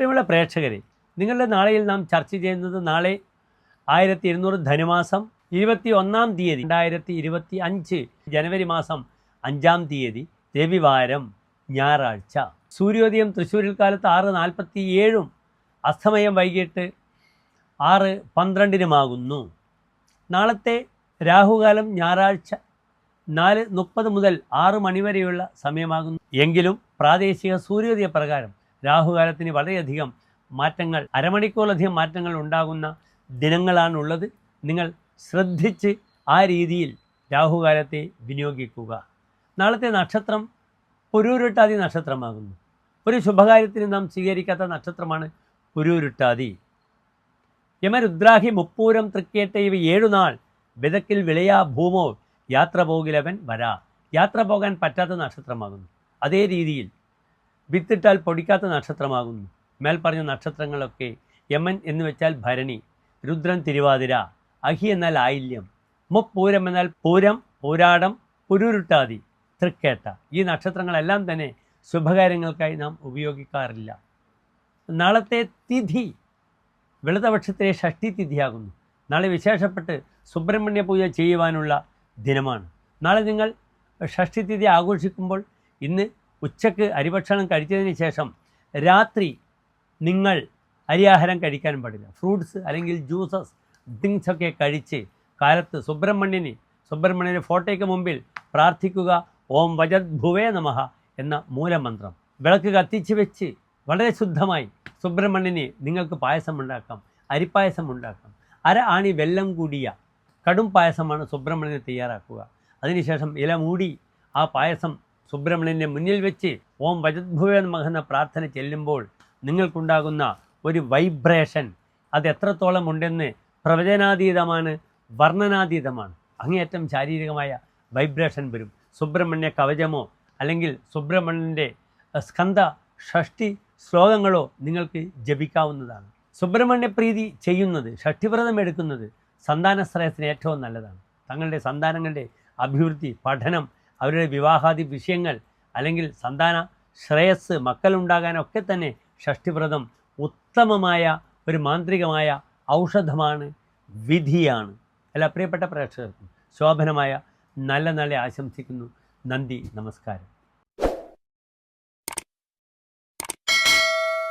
പ്രിയമുള്ള പ്രേക്ഷകരെ നിങ്ങളുടെ നാളെയിൽ നാം ചർച്ച ചെയ്യുന്നത് നാളെ ആയിരത്തി ഇരുന്നൂറ് ധനുമാസം ഇരുപത്തി ഒന്നാം തീയതി രണ്ടായിരത്തി ഇരുപത്തി അഞ്ച് ജനുവരി മാസം അഞ്ചാം തീയതി രവിവാരം ഞായറാഴ്ച. സൂര്യോദയം തൃശ്ശൂരിൽ കാലത്ത് ആറ് നാൽപ്പത്തി ഏഴും അസ്തമയം വൈകിട്ട് ആറ് പന്ത്രണ്ടിനുമാകുന്നു നാളത്തെ രാഹുകാലം ഞായറാഴ്ച നാല് മുപ്പത് മുതൽ ആറ് മണിവരെയുള്ള സമയമാകുന്നു. എങ്കിലും പ്രാദേശിക സൂര്യോദയ പ്രകാരം രാഹുകാലത്തിന് വളരെയധികം മാറ്റങ്ങൾ അരമണിക്കൂറിലധികം മാറ്റങ്ങൾ ഉണ്ടാകുന്ന ദിനങ്ങളാണുള്ളത്. നിങ്ങൾ ശ്രദ്ധിച്ച് ആ രീതിയിൽ രാഹുകാലത്തെ വിനിയോഗിക്കുക. നാളത്തെ നക്ഷത്രം പുരൂരുട്ടാതി നക്ഷത്രമാകുന്നു. ഒരു ശുഭകാര്യത്തിന് നാം സ്വീകരിക്കാത്ത നക്ഷത്രമാണ് പുരൂരുട്ടാതി. യമരുദ്രാഹി മുപ്പൂരം തൃക്കേട്ട ഇവ ഏഴുനാൾ വിതക്കിൽ വിളയാ ഭൂമോ യാത്ര പോകിലവൻ വരാ. യാത്ര പോകാൻ പറ്റാത്ത നക്ഷത്രമാകുന്നു. അതേ രീതിയിൽ വിത്തിട്ടാൽ പൊടിക്കാത്ത നക്ഷത്രമാകുന്നു. മേൽ പറഞ്ഞ നക്ഷത്രങ്ങളൊക്കെ യമൻ എന്ന് വെച്ചാൽ ഭരണി രുദ്രൻ തിരുവാതിര അഹി എന്നാൽ ആയില്യം മുപ്പൂരം എന്നാൽ പൂരം പൂരാടം പുരുരുട്ടാതി തൃക്കേട്ട. ഈ നക്ഷത്രങ്ങളെല്ലാം തന്നെ ശുഭകാര്യങ്ങൾക്കായി നാം ഉപയോഗിക്കാറില്ല. നാളത്തെ തിഥി വെളുതപക്ഷത്തിലെ ഷഷ്ടി തിഥിയാകുന്നു നാളെ വിശേഷപ്പെട്ട് സുബ്രഹ്മണ്യ പൂജ ചെയ്യുവാനുള്ള ദിനമാണ്. നാളെ നിങ്ങൾ ഷഷ്ടി തിഥി ആഘോഷിക്കുമ്പോൾ ഇന്ന് ഉച്ചയ്ക്ക് അരിഭക്ഷണം കഴിച്ചതിന് ശേഷം രാത്രി നിങ്ങൾ അരിയാഹാരം കഴിക്കാൻ പാടില്ല. ഫ്രൂട്ട്സ് അല്ലെങ്കിൽ ജ്യൂസസ് ഡ്രിങ്ക്സ് ഒക്കെ കഴിച്ച് കാലത്ത് സുബ്രഹ്മണ്യന് സുബ്രഹ്മണ്യന്റെ ഫോട്ടോയ്ക്ക് മുമ്പിൽ പ്രാർത്ഥിക്കുക. ഓം വജത് ഭുവേ നമഹ എന്ന മൂലമന്ത്രം. വിളക്ക് കത്തിച്ച് വെച്ച് വളരെ ശുദ്ധമായി സുബ്രഹ്മണ്യന് നിങ്ങൾക്ക് പായസം ഉണ്ടാക്കാം അരിപ്പായസം ഉണ്ടാക്കാം. അര ആണി വെല്ലം കൂടിയ കടും പായസമാണ് സുബ്രഹ്മണ്യനെ തയ്യാറാക്കുക. അതിനുശേഷം ഇല മൂടി ആ പായസം സുബ്രഹ്മണ്യന്റെ മുന്നിൽ വെച്ച് ഓം വജദ്ഭുവേ നമഃ എന്ന പ്രാർത്ഥന ചെല്ലുമ്പോൾ നിങ്ങൾക്കുണ്ടാകുന്ന ഒരു വൈബ്രേഷൻ. അത് എത്രത്തോളം ഉണ്ടെന്ന് പ്രവചനാതീതമാണ് വർണനാതീതമാണ്. അങ്ങേയറ്റം ശാരീരികമായ വൈബ്രേഷൻ വരും. സുബ്രഹ്മണ്യ കവചമോ അല്ലെങ്കിൽ സുബ്രഹ്മണ്യന്റെ സ്കന്ധ ഷഷ്ടി ശ്ലോകങ്ങളോ നിങ്ങൾക്ക് ജപിക്കാവുന്നതാണ്. സുബ്രഹ്മണ്യ പ്രീതി ചെയ്യുന്നത് ഷഷ്ടിവ്രതം എടുക്കുന്നത് സന്താന ഏറ്റവും നല്ലതാണ്. തങ്ങളുടെ സന്താനങ്ങളുടെ അഭിവൃദ്ധി പഠനം അവരുടെ വിവാഹാദി വിഷയങ്ങൾ അല്ലെങ്കിൽ സന്താന ശ്രേയസ് മക്കളുണ്ടാകാനൊക്കെ തന്നെ ഷഷ്ടിവ്രതം ഉത്തമമായ ഒരു മാന്ത്രികമായ ഔഷധമാണ് വിധിയാണ്. അല്ല പ്രിയപ്പെട്ട പ്രേക്ഷകർക്കും ശോഭനമായ നല്ല നല്ല ആശംസിക്കുന്നു. നന്ദി നമസ്കാരം.